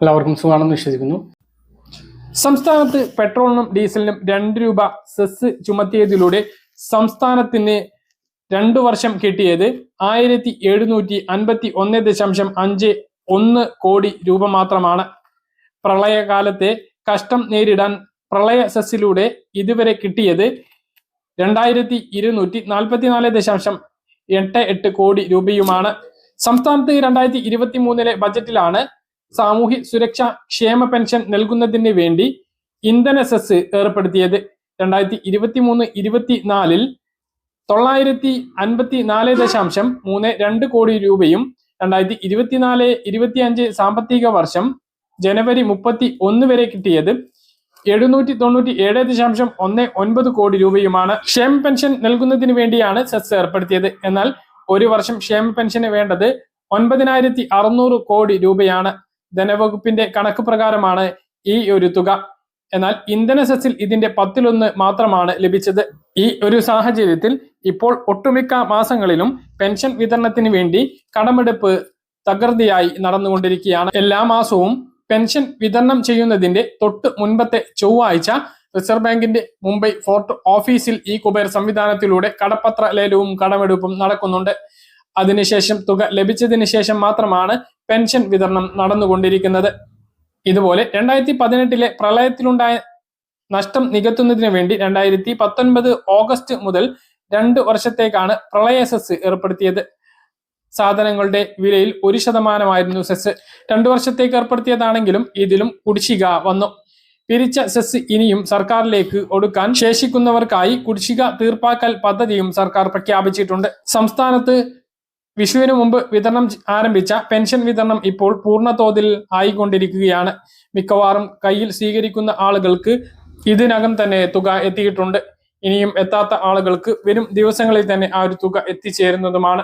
എല്ലാവർക്കും സുഖമാണെന്ന് വിശ്വസിക്കുന്നു. സംസ്ഥാനത്ത് പെട്രോളിനും ഡീസലിനും രണ്ട് രൂപ സെസ് ചുമത്തിയതിലൂടെ സംസ്ഥാനത്തിന് രണ്ടു വർഷം കിട്ടിയത് ആയിരത്തി എഴുന്നൂറ്റി അൻപത്തി ഒന്ന് ദശാംശം അഞ്ച് ഒന്ന് കോടി രൂപ മാത്രമാണ്. പ്രളയകാലത്തെ കഷ്ടം നേരിടാൻ പ്രളയ സെസ്സിലൂടെ ഇതുവരെ കിട്ടിയത് രണ്ടായിരത്തി ഇരുന്നൂറ്റി നാൽപ്പത്തിനാല് ദശാംശം എട്ട് എട്ട് കോടി രൂപയുമാണ്. സംസ്ഥാനത്ത് രണ്ടായിരത്തി ഇരുപത്തി മൂന്നിലെ ബജറ്റിലാണ് സാമൂഹ്യ സുരക്ഷ ക്ഷേമ പെൻഷൻ നൽകുന്നതിന് വേണ്ടി ഇന്ധന സെസ് ഏർപ്പെടുത്തിയത്. രണ്ടായിരത്തി ഇരുപത്തി മൂന്ന് ഇരുപത്തിനാലിൽ തൊള്ളായിരത്തി അൻപത്തി നാല് ദശാംശം മൂന്ന് രണ്ട് കോടി രൂപയും രണ്ടായിരത്തി ഇരുപത്തിനാല് ഇരുപത്തിയഞ്ച് സാമ്പത്തിക വർഷം ജനുവരി മുപ്പത്തി ഒന്ന് വരെ കിട്ടിയത് എഴുന്നൂറ്റി തൊണ്ണൂറ്റി ഏഴ് ദശാംശം ഒന്ന് ഒൻപത് കോടി രൂപയുമാണ്. ക്ഷേമ പെൻഷൻ നൽകുന്നതിന് വേണ്ടിയാണ് സെസ് ഏർപ്പെടുത്തിയത്. എന്നാൽ ഒരു വർഷം ക്ഷേമ പെൻഷന് വേണ്ടത് ഒൻപതിനായിരത്തി അറുന്നൂറ് കോടി രൂപയാണ്. ധനവകുപ്പിന്റെ കണക്ക് പ്രകാരമാണ് ഈ ഒരു തുക. എന്നാൽ ഇന്ധന സെസ്സിൽ ഇതിന്റെ പത്തിലൊന്ന് മാത്രമാണ് ലഭിച്ചത്. ഈ ഒരു സാഹചര്യത്തിൽ ഇപ്പോൾ ഒട്ടുമിക്ക മാസങ്ങളിലും പെൻഷൻ വിതരണത്തിന് വേണ്ടി കടമെടുപ്പ് തകൃതിയായി നടന്നുകൊണ്ടിരിക്കുകയാണ്. എല്ലാ മാസവും പെൻഷൻ വിതരണം ചെയ്യുന്നതിന്റെ തൊട്ട് മുൻപത്തെ ചൊവ്വാഴ്ച റിസർവ് ബാങ്കിന്റെ മുംബൈ ഫോർട്ട് ഓഫീസിൽ ഈ കുബേർ സംവിധാനത്തിലൂടെ കടപ്പത്ര ലേലവും കടമെടുപ്പും നടക്കുന്നുണ്ട്. അതിനുശേഷം തുക ലഭിച്ചതിന് ശേഷം മാത്രമാണ് പെൻഷൻ വിതരണം നടന്നുകൊണ്ടിരിക്കുന്നത്. ഇതുപോലെ രണ്ടായിരത്തി പതിനെട്ടിലെ പ്രളയത്തിലുണ്ടായ നഷ്ടം നികത്തുന്നതിന് വേണ്ടി രണ്ടായിരത്തി പത്തൊൻപത് ഓഗസ്റ്റ് മുതൽ രണ്ട് വർഷത്തേക്കാണ് പ്രളയ സെസ് ഏർപ്പെടുത്തിയത്. സാധനങ്ങളുടെ വിലയിൽ ഒരു ശതമാനമായിരുന്നു സെസ്. രണ്ടു വർഷത്തേക്ക് ഏർപ്പെടുത്തിയതാണെങ്കിലും ഇതിലും കുടിശ്ശിക വന്നു. പിരിച്ച സെസ് ഇനിയും സർക്കാരിലേക്ക് ഒടുക്കാൻ ശേഷിക്കുന്നവർക്കായി കുടിശ്ശിക തീർപ്പാക്കൽ പദ്ധതിയും സർക്കാർ പ്രഖ്യാപിച്ചിട്ടുണ്ട്. സംസ്ഥാനത്ത് വിഷുവിന് മുമ്പ് വിതരണം ആരംഭിച്ച പെൻഷൻ വിതരണം ഇപ്പോൾ പൂർണ തോതിൽ ആയിക്കൊണ്ടിരിക്കുകയാണ്. മിക്കവാറും കയ്യിൽ സ്വീകരിക്കുന്ന ആളുകൾക്ക് ഇതിനകം തന്നെ തുക എത്തിയിട്ടുണ്ട്. ഇനിയും എത്താത്ത ആളുകൾക്ക് വരും ദിവസങ്ങളിൽ തന്നെ ആ ഒരു തുക എത്തിച്ചേരുന്നതുമാണ്.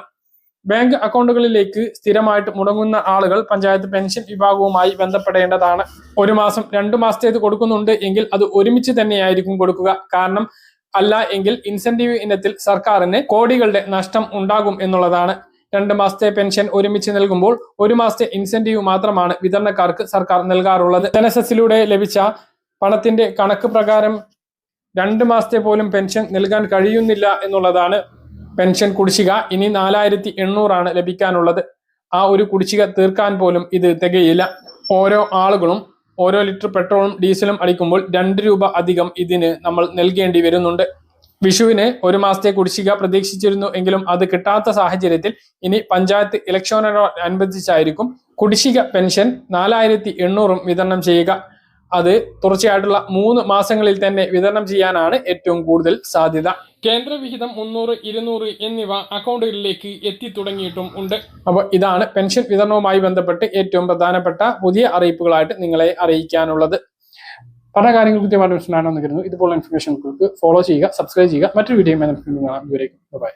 ബാങ്ക് അക്കൗണ്ടുകളിലേക്ക് സ്ഥിരമായിട്ട് മുടങ്ങുന്ന ആളുകൾ പഞ്ചായത്ത് പെൻഷൻ വിഭാഗവുമായി ബന്ധപ്പെടേണ്ടതാണ്. ഒരു മാസം രണ്ടു മാസത്തേത് കൊടുക്കുന്നുണ്ട് എങ്കിൽ അത് ഒരുമിച്ച് തന്നെയായിരിക്കും കൊടുക്കുക. കാരണം അല്ല എങ്കിൽ ഇൻസെന്റീവ് ഇനത്തിൽ സർക്കാരിന് കോടികളുടെ നഷ്ടം ഉണ്ടാകും എന്നുള്ളതാണ്. രണ്ട് മാസത്തെ പെൻഷൻ ഒരുമിച്ച് നൽകുമ്പോൾ ഒരു മാസത്തെ ഇൻസെന്റീവ് മാത്രമാണ് വിതരണക്കാർക്ക് സർക്കാർ നൽകാറുള്ളത്. ധനസസിലൂടെ ലഭിച്ച പണത്തിന്റെ കണക്ക് പ്രകാരം രണ്ട് മാസത്തെ പോലും പെൻഷൻ നൽകാൻ കഴിയുന്നില്ല എന്നുള്ളതാണ് പെൻഷൻ കുടിശ്ശിക. ഇനി നാലായിരത്തി എണ്ണൂറാണ് ലഭിക്കാനുള്ളത്. ആ ഒരു കുടിശ്ശിക തീർക്കാൻ പോലും ഇത് തികയില്ല. ഓരോ ആളുകളും ഓരോ ലിറ്റർ പെട്രോളും ഡീസലും അടിക്കുമ്പോൾ രണ്ട് രൂപ അധികം ഇതിന് നമ്മൾ നൽകേണ്ടി വരുന്നുണ്ട്. വിഷുവിന് ഒരു മാസത്തെ കുടിശ്ശിക പ്രതീക്ഷിച്ചിരുന്നു എങ്കിലും അത് കിട്ടാത്ത സാഹചര്യത്തിൽ ഇനി പഞ്ചായത്ത് ഇലക്ഷനോടനുബന്ധിച്ചായിരിക്കും കുടിശ്ശിക പെൻഷൻ നാലായിരത്തി എണ്ണൂറും വിതരണം ചെയ്യുക. അത് തുടർച്ചയായിട്ടുള്ള മൂന്ന് മാസങ്ങളിൽ തന്നെ വിതരണം ചെയ്യാനാണ് ഏറ്റവും കൂടുതൽ സാധ്യത. കേന്ദ്രവിഹിതം മുന്നൂറ് ഇരുന്നൂറ് എന്നിവ അക്കൗണ്ടുകളിലേക്ക് എത്തി തുടങ്ങിയിട്ടും ഉണ്ട്. അപ്പോൾ ഇതാണ് പെൻഷൻ വിതരണവുമായി ബന്ധപ്പെട്ട് ഏറ്റവും പ്രധാനപ്പെട്ട പുതിയ അറിയിപ്പുകളായിട്ട് നിങ്ങളെ അറിയിക്കാനുള്ളത്. പല കാര്യങ്ങൾ കൃത്യമായിട്ട് മനസ്സിലാണെന്ന് കരുതുന്നു ഇതുപോലുള്ള ഇൻഫർമേഷൻ ഫോളോ ചെയ്യുക സബ്സ്ക്രൈബ് ചെയ്യുക. മറ്റൊരു വീഡിയോ ഇതുവരെയും ബൈ